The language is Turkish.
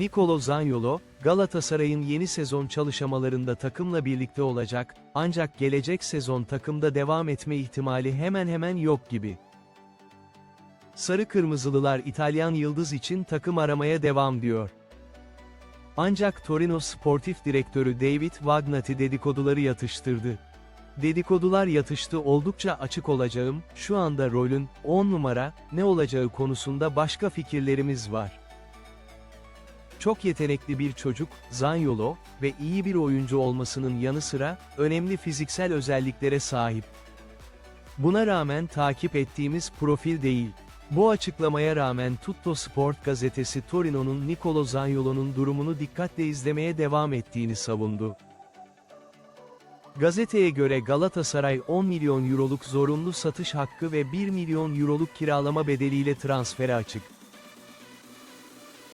Nicolo Zaniolo, Galatasaray'ın yeni sezon çalışmalarında takımla birlikte olacak, ancak gelecek sezon takımda devam etme ihtimali hemen hemen yok gibi. Sarı Kırmızılılar İtalyan Yıldız için takım aramaya devam diyor. Ancak Torino Sportif Direktörü David Vagnati dedikoduları yatıştırdı. Dedikodular yatıştı oldukça açık olacağım, şu anda rolün, 10 numara, ne olacağı konusunda başka fikirlerimiz var. Çok yetenekli bir çocuk, Zaniolo, ve iyi bir oyuncu olmasının yanı sıra, önemli fiziksel özelliklere sahip. Buna rağmen takip ettiğimiz profil değil. Bu açıklamaya rağmen Tutto Sport gazetesi Torino'nun Nicolo Zaniolo'nun durumunu dikkatle izlemeye devam ettiğini savundu. Gazeteye göre Galatasaray 10 milyon euroluk zorunlu satış hakkı ve 1 milyon euroluk kiralama bedeliyle transfere açık.